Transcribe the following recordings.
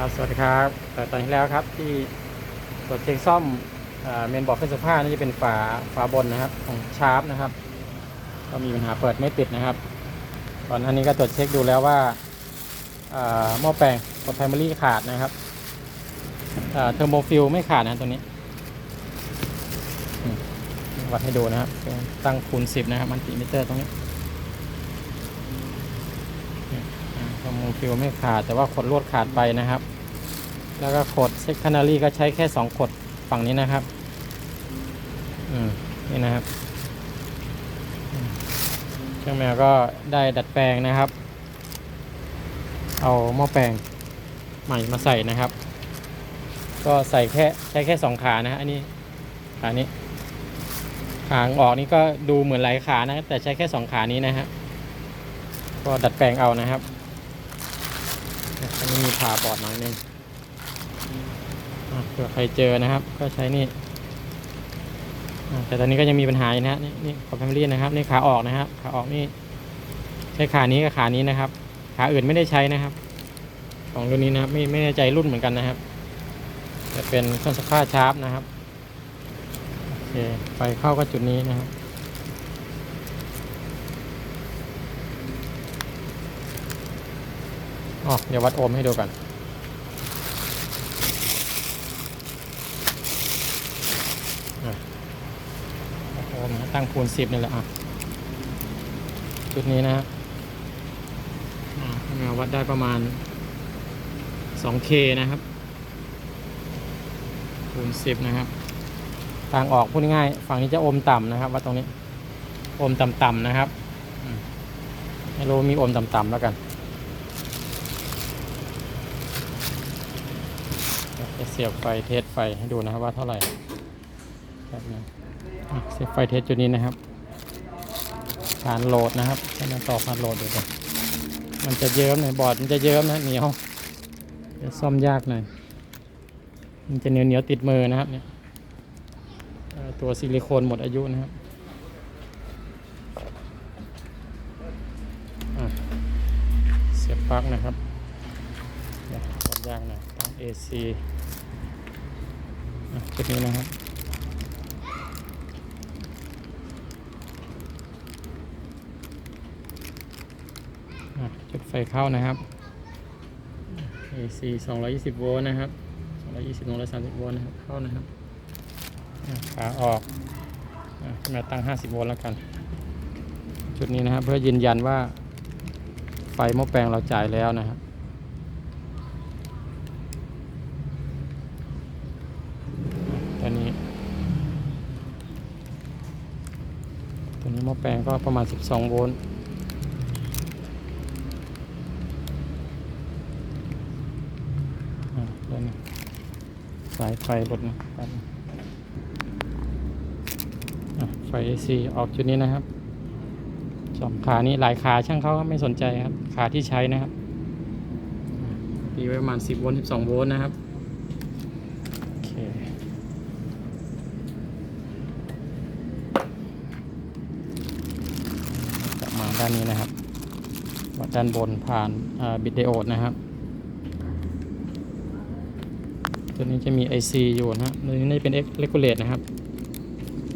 ครับสวัสดีครับแต่ตอนที่แล้วครับที่ตรวจเช็คซ่อมเมนบอร์ดเครื่องซักผ้านี่จะเป็นฝาฝาบนนะครับของชาร์ปนะครับ ก็มีปัญหาเปิดไม่ติดนะครับ ตอนอันนี้ก็ตรวจเช็คดูแล้วว่าหม้อแปลงกดไพรมารีขาดนะครับเทอร์โมฟิลไม่ขาดนะตัวนี้วัดให้ดูนะครับตั้งคูณ10นะครับมันติมิเตอร์ตรงนี้ คอ มมูฟิวไม่ขาด แต่ว่าขดลวดขาดไปนะครับ แล้วก็ขดเซ็กคานารีก็ใช้แค่สองขดฝั่งนี้นะครับ อืม นี่นะครับช่างแมวก็ได้ดัดแปลงนะครับ เอาหม้อแปลงใหม่มาใส่นะครับ ก็ใส่แค่ใช้แค่สองขานะฮะอันนี้ขานี้ขาออกนี่ก็ดูเหมือนหลายขานะ แต่ใช้แค่สองขานี้นะฮะก็ดัดแปลงเอานะครับ อันนี้มีผ่าบอดหน่อยนึงอะเผื่อใครเจอนะครับ ก็ใช้นี่แต่ตอนนี้ก็ยังมีปัญหาอยู่นะฮะนี่นี่ขอแฟมิลี่นะครับนี่ขาออกนะครับขาออกนี่ใช้ขานี้กับขานี้นะครับ ขาอื่นไม่ได้ใช้นะครับ ของรุ่นนี้นะครับไม่ไม่แน่ใจรุ่นเหมือนกันนะครับจะเป็นเครื่องซักผ้าชาร์ปนะครับโอเคไฟเข้าก็จุดนี้นะครับ อ๋อเดี๋ยววัดโอห์มให้ดูกันวัดโอห์มตั้งคูณสิบนี่แหละอะจุดนี้นะฮะวัดได้ประมาณ 2K นะครับคูณสิบนะครับ ทางออกพูดง่าย ฝั่งนี้จะอมต่ำนะครับ วัดตรงนี้ อมต่ำๆนะครับอืมไม่รู้มีอมต่ำๆแล้วกัน จะ เสียบไฟเทสไฟให้ดูนะครับว่าเท่าไหร่แบบนึงอะเสียบไฟเทสจุดนี้นะครับผ่านโหลดนะครับให้มันต่อผ่านโหลดดูก่อนมันจะเยิ้มหน่อยบอร์ดมันจะเยิ้มนะเหนียวจะซ่อมยากหน่อยมันจะเหนียวเหนียวติดมือนะครับเนี่ยตัวซิลิโคนหมดอายุนะครับเสียบปลั๊กนะครับเดี๋ยวซ่อมยากหน่อยตั้ง AC จุดนี้นะครับจุดไฟเข้านะครับ AC 220 โวลต์นะครับ 220 230 โวลต์นะครับ เข้านะครับขาออกมาตั้ง 50 โวลต์แล้วกันจุดนี้นะครับ เพื่อยืนยันว่าไฟหม้อแปลงเราจ่ายแล้วนะครับ ตัวนี้ ตัวนี้ หม้อแปลงก็ประมาณ 12 โวลต์อะตัวนี้สายไฟหลุดนะครับอะไฟ AC ออกจุดนี้นะครับสองขานี้หลายขาช่างเขาไม่สนใจครับ ขาที่ใช้นะครับตีไว้ประมาณ 10 โวลต์ 12 โวลต์นะครับ โอเค กลับมา ด้านนี้นะครับ วัดด้านบนผ่านบิดไดโอดนะครับ ตัวนี้จะมี IC อยู่นะฮะตัวนี้น่าจะเป็น X regulate นะครับ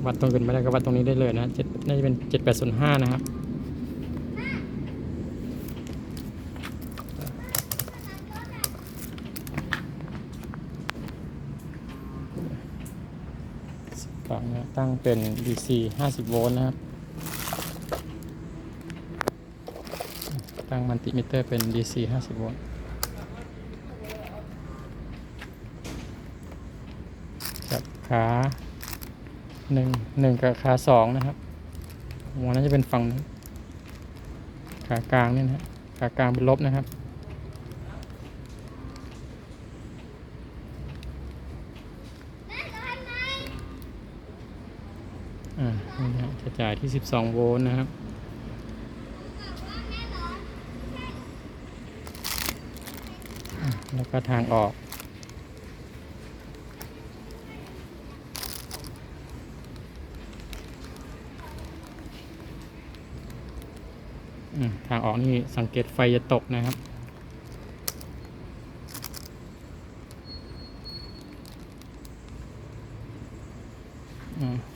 วัดตรงอื่นไม่ได้ก็วัดตรงนี้ได้เลยนะเจ็ดน่าจะเป็น 7 8 0 5 นะครับฝั่งนะตั้งเป็น DC 50 โวลต์นะครับ ตั้งมัลติมิเตอร์เป็น DC 50 โวลต์กับขาหนึ่งหนึ่งกับขาสองนะครับหัวนั้นจะเป็นฝั่งนั้ขากลางนี่นะขากลางเป็นลบนะครับอ่านี่นะจะจ่ายที่ 12 โวลต์นะครับ แล้วก็ทางออก ทางออกนี่สังเกตไฟจะตกนะครับ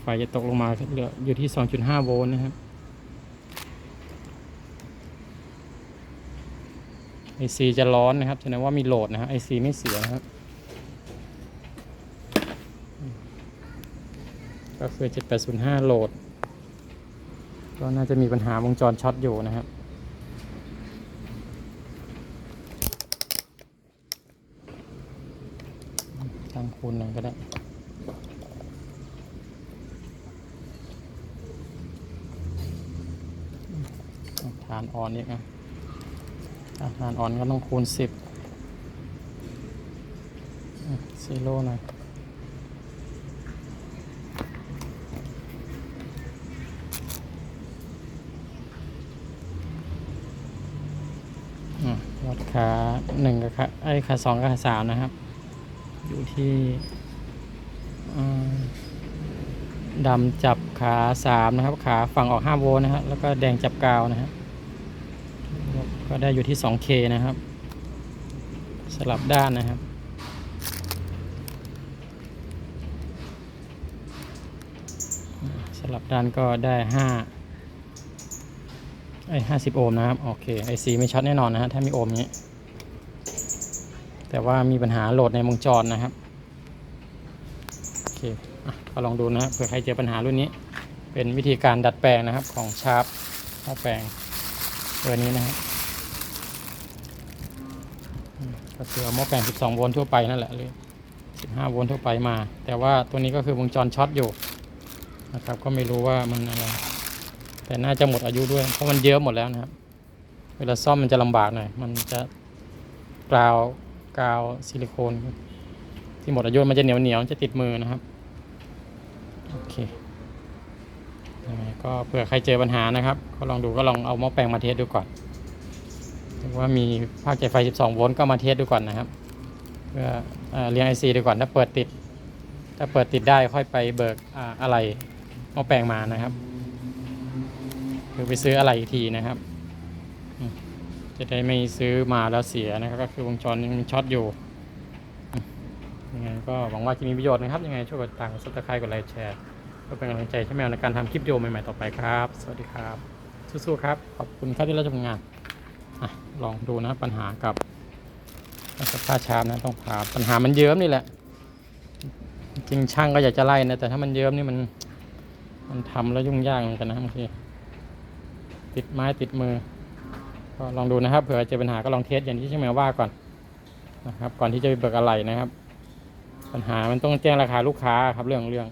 ไฟจะตกลงมาเหลืออยู่ที่ 2.5 โวลต์นะครับ ไอซีจะร้อนนะครับแสดงว่ามีโหลดนะครับไอซีไม่เสียนะครับก็คือ 7805 โหลด ก็น่าจะมีปัญหาวงจรช็อตอยู่นะครับช่างคูณหน่อยก็ได้ฐานออนอีกนะอะ ฐานออนก็ต้องคูณสิบซีโร่หน่อยอะวัดขาหนึ่งกับขาไอ้ขาสองกับขาสามนะครับ อยู่ที่ดำจับขาสามนะครับ ขาฝั่งออก5โวลต์นะครับแล้วก็แดงจับกาวนะครับ ก็ได้อยู่ที่ 2K นะครับ สลับด้านนะครับ สลับด้านก็ได้5ไอ้50 โอห์มนะครับ โอเคไอซีไม่ช็อตแน่นอนนะฮะถ้ามีโอห์มนี้ แต่ว่ามีปัญหาโหลดในวงจรนะครับ โอเคอะก็ลองดูนะเผื่อใครเจอปัญหารุ่นนี้ เป็นวิธีการดัดแปลงนะครับของชาร์ปหม้อแปลงตัวนี้นะครับ ก็คือเอาหม้อแปลง12 โวลต์ทั่วไปนั่นแหละเลย15 โวลต์ทั่วไปมา แต่ว่าตัวนี้ก็คือวงจรช็อตอยู่นะครับ ก็ไม่รู้ว่ามันอะไร แต่น่าจะหมดอายุด้วย เพราะมันเยอะหมดแล้วนะครับ เวลาซ่อมมันจะลำบากหน่อย มันจะกราวกาวซิลิโคน ที่หมดอายุมันจะเหนียวเหนียวจะติดมือนะครับ โอเคก็เผื่อใครเจอปัญหานะครับ ก็ลองดูก็ลองเอาหม้อแปลงมาเทสดูก่อน ว่ามีภาคใจไฟ 12 โวลต์ก็มาเทสดูก่อนนะครับเพื่อเอเรียง IC ดูก่อนถ้าเปิดติด ถ้าเปิดติดได้ค่อยไปเบิกออะไรหม้อแปลงมานะครับคือไปซื้ออะไรอีกทีนะครับ จะได้ไม่ซื้อมาแล้วเสียนะครับ ก็คือวงจรยังช็อตอยู่ยังไงก็หวังว่าจะมีประโยชน์นะครับ ยังไงช่วยกดติดตามกดซับสไครต์กดไลค์แชร์เพื่อเป็นกำลังใจให้แมวในการทำคลิปวิดีโอใหม่ๆต่อไปครับ สวัสดีครับ สู้ๆครับ ขอบคุณครับที่รับชมงาน ลองดูนะปัญหากับกับผ้าชาร์ปนะต้องผ่าปัญหามันเยิ้มนี่แหละ จริงช่างก็อยากจะไล่นะแต่ถ้ามันเยิ้มนี่มัน มันทำแล้วยุ่งยากเหมือนกันนะบางทีติดไม้ติดมือ ก็ลองดูนะครับเผื่อเจอปัญหาก็ลองเทสอย่างที่ช่างแมวว่าก่อนนะครับ ก่อนที่จะไปเบิกอะไรนะครับ ปัญหามันต้องแจ้งราคาลูกค้าครับเรื่องเรื่อง